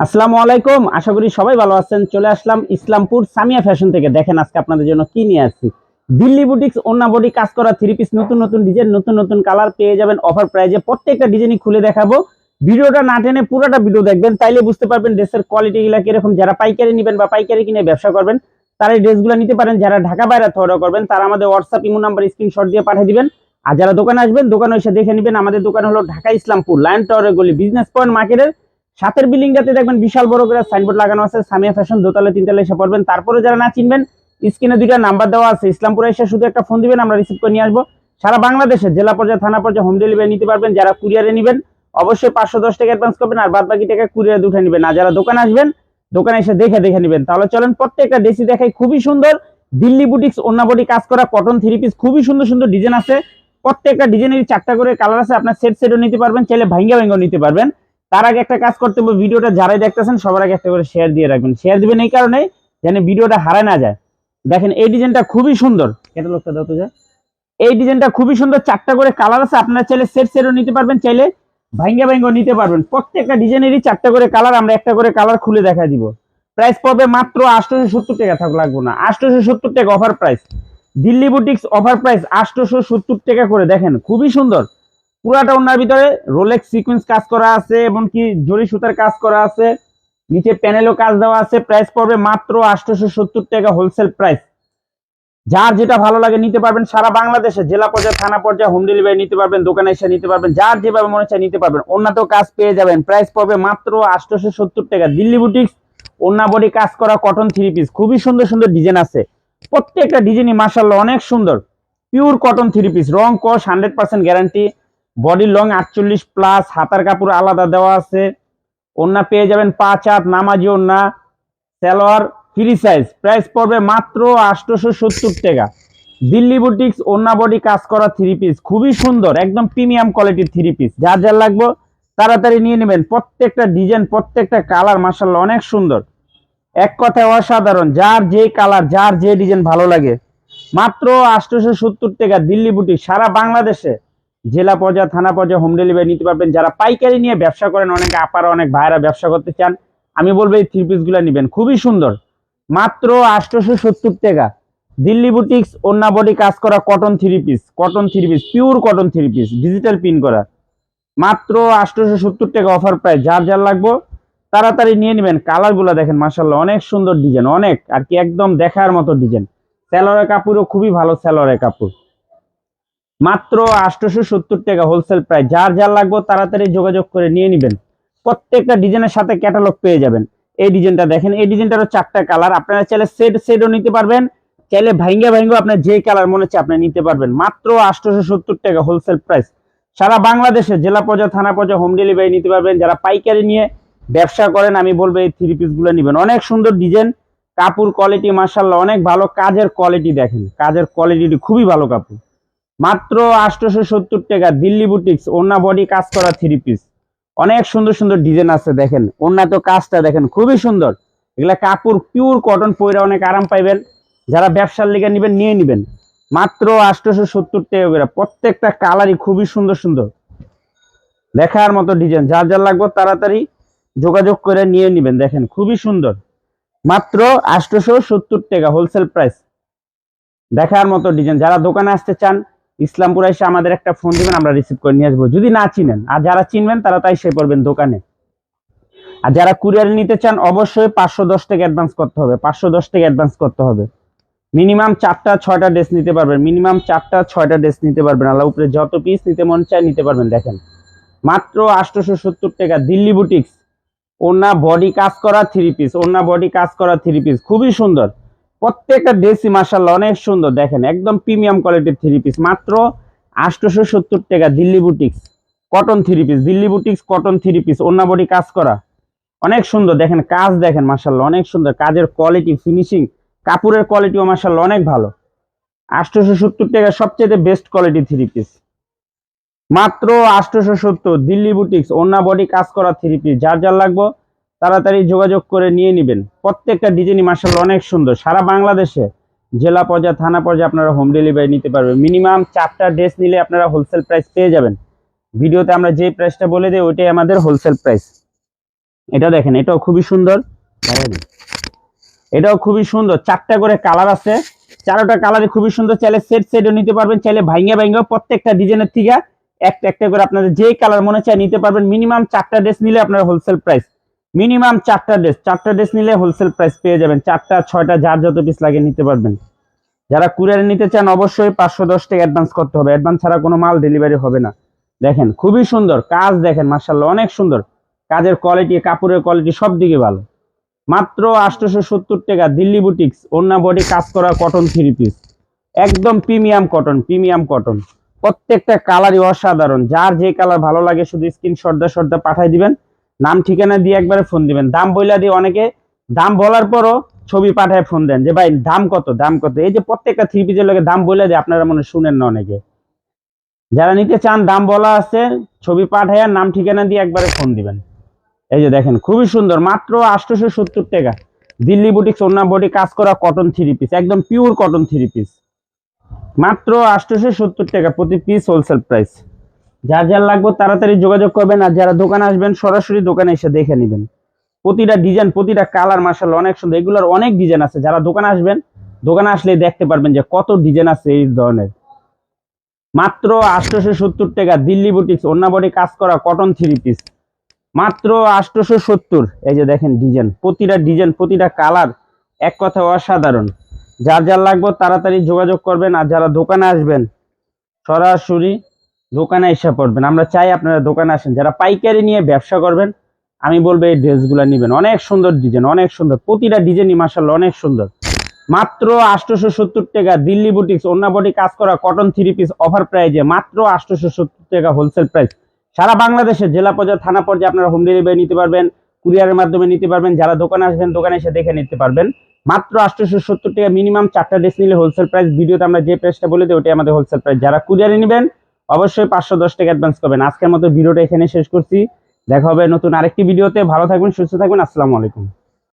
আসসালামু আলাইকুম। আশা করি সবাই ভালো আছেন। চলে আসলাম ইসলামপুর সামিয়া ফ্যাশন থেকে। দেখেন আজকে আপনাদের জন্য কি নিয়ে আসছি। দিল্লি বুটিক্স অন্য বডি কাজ করা থ্রি পিস নতুন নতুন ডিজাইন নতুন নতুন কালার পেয়ে যাবেন অফার প্রাইজে প্রত্যেকটা ডিজাইনই খুলে দেখাবো। ভিডিওটা না টেনে পুরোটা ভিডিও দেখবেন। তাইলে বুঝতে পারবেন ড্রেসের কোয়ালিটি গুলা কীরকম। যারা পাইকারি নেবেন বা পাইকারি কিনে ব্যবসা করবেন, তারা এই ড্রেসগুলো নিতে পারেন। যারা ঢাকা বাইরে অর্ডার করবেন, তারা আমাদের হোয়াটসঅ্যাপ ইমো নাম্বার স্ক্রিনশট দিয়ে পাঠিয়ে দিবেন। আর যারা দোকানে আসবেন, দোকানে এসে দেখে নেবেন, আমাদের দোকান হলো ঢাকা ইসলামপুর, লায়ন টাওয়ারের গলি বিজনেস পয়েন্ট মার্কেটের সাতের বিল্ডিংটাতে দেখবেন বিশাল বড় করে সাইনবোর্ড লাগানো আছে, সামিয়া ফ্যাশন দোতলা তিনতলা এসে পড়বেন। তারপরে যারা না চিনবেন স্ক্রিনে দুইটা নাম্বার দেওয়া আছে, ইসলামপুরে এসে শুধু একটা ফোন দিবেন, আমরা রিসিভ করে নিয়ে আসব। সারা বাংলাদেশে জেলা পর্যায়ে, থানা পর্যায়ে হোম ডেলিভারি নিতে পারবেন, যারা কুরিয়ারে নেবেন, অবশ্যই পাঁচশো দশ টাকা অ্যাডভান্স করবেন, আর বাদ বাকি টাকা কুরিয়ারে উঠে নেবেন। আর যারা দোকানে আসবেন, দোকানে এসে দেখে দেখে নেবেন। তাহলে চলেন প্রত্যেকটা ডেসি দেখাই, খুবই সুন্দর। দিল্লি বুটিক্স অন্যাবডি কাজ করা কটন থ্রি পিস খুবই সুন্দর সুন্দর ডিজাইন আছে। প্রত্যেকটা ডিজাইনের চারটা করে কালার আছে আপনার সেট সেটও নিতে পারবেন চাইলে ভাঙ্গা ভাঙ্গাও নিতে পারবেন। তার আগে একটা কাজ করতে হবে ভিডিওটা যারাই দেখতেছেন সবার আগে একটা করে শেয়ার দিয়ে রাখবেন। শেয়ার দিবেন এই কারণে যেন ভিডিওটা হারায় না যায়। দেখেন এই ডিজাইনটা খুবই সুন্দর। এটা লোকটা দাও তো যায় এই ডিজাইনটা খুবই সুন্দর চারটা করে কালার আছে আপনারা চাইলে সেট সেটও নিতে পারবেন চাইলে ভাঙ্গা ভাঙ্গাও নিতে পারবেন। প্রত্যেকটা ডিজাইনেরই চারটা করে কালার আমরা একটা করে কালার খুলে দেখা দিব। প্রাইস পড়বে মাত্র আটশোশো সত্তর টাকা থাক লাগবো না। আটশোশো সত্তর টাকা offer price Delhi boutiques offer price আটশোশো সত্তর টাকা করে। দেখেন, খুবই সুন্দর। পুরাটা ওনার ভিতরে রোলেক্স সিকোয়েন্স কাজ করা আছে এবং কি জরি সুতার কাজ করা আছে। নিচে প্যানেলও কাজ দেওয়া আছে। প্রাইস পড়বে মাত্র আটশোশো সত্তর টাকা হোলসেল প্রাইস যার যেটা ভালো লাগে নিতে পারবেন সারা বাংলাদেশে। জেলা পর্যায়ে, থানা পর্যায়ে হোম ডেলিভারি নিতে পারবেন, দোকানে এসে নিতে পারবেন। যার যেভাবে মনে চায় নিতে পারবেন। অন্যত কাজ পেয়ে যাবেন। প্রাইস পড়বে মাত্র আটশোশো সত্তর টাকা। দিল্লি বুটিক্স অন্য বডি কাজ করা কটন থ্রি পিস খুবই সুন্দর সুন্দর ডিজাইন আছে। প্রত্যেকটা ডিজাইনই মার্শাল্লাহ অনেক সুন্দর। পিওর কটন থ্রি পিস রং কস hundred percent guarantee body long আটচল্লিশ প্লাস হাতার কাপড় আলাদা দেওয়া আছে। ওন্না পেয়ে যাবেন পাঁচ হাত, নামাজি ওন্না সালোয়ার ফ্রি সাইজ প্রাইস পড়বে মাত্র আটশোশো সত্তর টাকা। দিল্লি বুটিক্স ওন্না বডি কাজ করা থ্রি পিস খুবই সুন্দর, একদম প্রিমিয়াম কোয়ালিটির থ্রি পিস যার যার লাগবে, তাড়াতাড়ি নিয়ে নেবেন। প্রত্যেকটা ডিজাইন প্রত্যেকটা কালার মার্শাল্লাহ অনেক সুন্দর। এক কথায় অসাধারণ, যার যে কালার যার যে ডিজাইন ভালো লাগে। মাত্র আটশোশো সত্তর টাকা দিল্লি বুটিক সারা বাংলাদেশে। জেলা পর্যায়ে, থানা পর্যায়ে হোম ডেলিভারি নিতে পারবেন। যারা পাইকারি নিয়ে ব্যবসা করেন, অনেক আপারা, অনেক ভাইরা ব্যবসা করতে চান, আমি বলব এই থ্রি পিসগুলো নেবেন। খুবই সুন্দর। মাত্র আটশোশো সত্তর টাকা। দিল্লি বুটিক্স অন্যা বডি কাজ করা cotton three piece cotton three piece pure cotton three piece digital print করা। মাত্র আটশোশো সত্তর টাকা অফার প্রাইস যার যার লাগবো তাড়াতাড়ি নিয়ে নেবেন। কালারগুলো দেখেন মাসাল্লাহ অনেক সুন্দর ডিজাইন, অনেক। আর কি একদম দেখার মতো ডিজাইন। স্যালোয়ারের কাপড়ও খুবই ভালো স্যালোয়ারের কাপড়। মাত্র আটশোশো সত্তর টাকা হোলসেল প্রাইস যার যার লাগবে তাড়াতাড়ি যোগাযোগ করে নিয়ে নেবেন। প্রত্যেকটা ডিজাইনের সাথে ক্যাটালগ পেয়ে যাবেন। এই ডিজাইনটা দেখেন, এই ডিজাইনটারও চারটা কালার। আপনারা চাইলে সেট সেটও নিতে পারবেন। চাইলে ভাঙ্গা ভাঙ্গা আপনার যে কালার মনে হচ্ছে আপনি নিতে পারবেন। মাত্র আটশোশো সত্তর টাকা হোলসেল প্রাইস সারা বাংলাদেশে জেলা পর্যায়ে, থানা পর্যায়ে হোম ডেলিভারি নিতে পারবেন। যারা পাইকারি নিয়ে ব্যবসা করেন, আমি বলব এই থ্রি পিসগুলো নেবেন। অনেক সুন্দর ডিজাইন কাপড় কোয়ালিটি মার্শাল্লাহ অনেক ভালো কাজের কোয়ালিটি দেখেন। কাজের কোয়ালিটি খুবই ভালো কাপড়। মাত্র আটশোশো সত্তর টাকা দিল্লি বুটিক্স ওন্না বডি কাজ করা থ্রি পিস অনেক সুন্দর সুন্দর ডিজাইন আছে দেখেন। ওন্না তো কাজটা দেখেন, খুবই সুন্দর। এগুলা কাপড় পিওর কটন পরে অনেক আরাম পাইবেন। যারা ব্যবসার লিগে নেবেন, নিয়ে নেবেন। মাত্র আটশোশো সত্তর টাকা করে। প্রত্যেকটা কালারই খুবই সুন্দর সুন্দর। দেখার মতো ডিজাইন যার যার লাগবে তাড়াতাড়ি যোগাযোগ করে নিয়ে নেবেন, দেখেন খুবই সুন্দর। মাত্র আটশোশো সত্তর টাকা হোলসেল প্রাইস দেখার মতো ডিজাইন যারা দোকানে আসতে চান, ইসলামপুর এসে আমাদের একটা ফোন দিবেন, আমরা রিসিভ করে নিয়ে আসব। যদি না চিনেন, আর যারা চিনবেন, তারা তাই সে পড়বেন দোকানে। আর যারা কুরিয়ারে নিতে চান, অবশ্যই পাঁচশো দশ টাকা অ্যাডভান্স করতে হবে। পাঁচশো দশ টাকা অ্যাডভান্স করতে হবে। মিনিমাম চারটা, ছয়টা ড্রেস নিতে পারবেন। মিনিমাম চারটা, ছয়টা ড্রেস নিতে পারবেন। আল্লাহ উপরে যত পিস নিতে মন চায়, নিতে পারবেন, দেখেন। মাত্র আটশোশো সত্তর টাকা, দিল্লি বুটিক্স ওনা বডি কাজ করা থ্রি পিস ওনা বডি কাজ করা থ্রি পিস খুবই সুন্দর। প্রত্যেকটা ড্রেসই মাসাল্লাহ অনেক সুন্দর, দেখেন, একদম প্রিমিয়াম কোয়ালিটির থ্রি পিস মাত্র আটশোশো সত্তর টাকা Delhi boutiques cotton three piece Delhi boutiques cotton three piece ওনা বডি কাজ করা। অনেক সুন্দর, দেখেন, কাজ দেখেন মাসাল্লাহ অনেক সুন্দর, কাজের কোয়ালিটি ফিনিশিং কাপড়ের কোয়ালিটিও মাসাল্লাহ অনেক ভালো। আটশোশো সত্তর টাকা সবচেয়ে বেস্ট কোয়ালিটি থ্রি পিস মাত্র আটশোশো সত্তর, দিল্লি বুটিক্স অন্য বডি কাজ করা থ্রি পিস যার যার লাগবে, তাড়াতাড়ি যোগাযোগ করে নিয়ে নেবেন। প্রত্যেকটা ডিজাইনই মার্শাল অনেক সুন্দর। সারা বাংলাদেশে, জেলা পর্যায়ে, থানা পর্যায়ে আপনারা হোম ডেলিভারি নিতে পারবেন। মিনিমাম চারটা ড্রেস নিলে আপনারা হোলসেল প্রাইস পেয়ে যাবেন। ভিডিওতে আমরা যে প্রাইসটা বলে দিই, ওইটাই আমাদের হোলসেল প্রাইস এটা দেখেন, এটাও খুবই সুন্দর। এটাও খুবই সুন্দর। চারটা করে কালার আছে। চারোটা কালারে খুবই সুন্দর। চাইলে সেট সেটও নিতে পারবেন, চাইলে ভাইঙ্গা ভাইঙ্গা প্রত্যেকটা ডিজাইনের থেকে একটা একটা করে আপনাদের যেই কালার মনে চায় নিতে পারবেন। মিনিমাম চারটা ড্রেস নিলে আপনার হোলসেল প্রাইস মিনিমাম চারটা ড্রেস চারটা ড্রেস নিলে হোলসেল প্রাইস পেয়ে যাবেন। চারটা, ছয়টা, যার যত পিস লাগে নিতে পারবেন। যারা কুরিয়ারে নিতে চান, অবশ্যই পাঁচশো দশ টাকা অ্যাডভান্স করতে হবে। অ্যাডভান্স ছাড়া কোনো মাল ডেলিভারি হবে না। দেখেন, খুবই সুন্দর কাজ দেখেন মার্শাল্লাহ অনেক সুন্দর। কাজের কোয়ালিটি কাপড়ের কোয়ালিটি সব দিকে ভালো। মাত্র আটশোশো সত্তর টাকা দিল্লি বুটিক্স ওন্না বডি কাজ করা কটন থ্রি পিস একদম প্রিমিয়াম কটন প্রিমিয়াম কটন প্রত্যেকটা কালারই অসাধারণ। যার যে কালার ভালো লাগে শুধু স্ক্রিনশট দা শট দা পাঠাই দিবেন। নাম, ঠিকানা দিয়ে একবারে ফোন দিবেন। দাম বইলা দিয়ে অনেকে, দাম বলার পরও ছবি পাঠায় ফোন দেন যে, ভাই, দাম কত? দাম কত? এই যে প্রত্যেকটা থ্রি পিসের লোকে দাম বলে দিয়ে আপনারা মনে শুনেন না অনেকে। যারা নিতে চান, দাম বলা আছে, ছবি পাঠায়, নাম, ঠিকানা দিয়ে একবারে ফোন দিবেন। এই যে দেখেন, খুবই সুন্দর। মাত্র আটশোশো সত্তর টাকা। দিল্লি বুটিক ওন্না বডি কাজ করা কটন থ্রি পিস একদম পিওর কটন থ্রি পিস মাত্র আটশোশো সত্তর টাকা প্রতি পিস হোলসেল প্রাইস যার যার লাগবে তাড়াতাড়ি যোগাযোগ করবেন আর যারা দোকানে আসবেন, সরাসরি দোকানে এসে দেখে নেবেন। প্রতিটা ডিজাইন প্রতিটা কালার মার্শাল অনেক সুন্দর। এগুলোর অনেক ডিজাইন আছে। যারা দোকানে আসবেন, দোকানে আসলে দেখতে পারবেন যে কত ডিজাইন আছে এই ধরনের। মাত্র আটশোশো সত্তর টাকা দিল্লি বুটিক্স অন্য বডি কাজ করা কটন থ্রি পিস মাত্র আটশোশো সত্তর, এই যে দেখেন ডিজাইন প্রতিটা ডিজাইন প্রতিটা কালার এক কথা অসাধারণ। যার যার লাগবে তাড়াতাড়ি যোগাযোগ করবেন আর যারা দোকানে আসবেন, সরাসরি দোকানে এসে পড়বেন। আমরা চাই আপনারা দোকানে আসেন। যারা পাইকারি নিয়ে ব্যবসা করবেন, আমি বলব এই ড্রেসগুলো নেবেন। অনেক সুন্দর ডিজাইন অনেক সুন্দর। প্রতিটা ডিজাইনই মাসাল্লাহ অনেক সুন্দর। মাত্র আটশোশো সত্তর টাকা দিল্লি বুটিক্স বডি কাজ করা কটন থ্রি পিস অফার প্রাইজে মাত্র আটশোশো সত্তর টাকা হোলসেল প্রাইস সারা বাংলাদেশে, জেলা পর্যায়ে, থানা পর্যায়ে আপনারা হোম ডেলিভারি নিতে পারবেন কুরিয়ারের মাধ্যমে নিতে পারবেন। যারা দোকানে আসবেন, দোকানে এসে দেখে নিতে পারবেন। মাত্র আটশোশো সত্তর টাকা মিনিমাম চারটা ড্রেস নিলে হোলসেল প্রাইস ভিডিওতে আমরা যে প্রাইসটা বলে দিই, ওটাই আমাদের হোলসেল প্রাইস যারা কুরিয়ারে নেবেন, অবশ্যই পাঁচশো দশ টাকা অ্যাডভান্স করবেন। আজকের মতো ভিডিওটা এখানে শেষ করছি। দেখা হবে নতুন আরেকটি ভিডিওতে। ভালো থাকবেন, সুস্থ থাকবেন। আসসালামু আলাইকুম।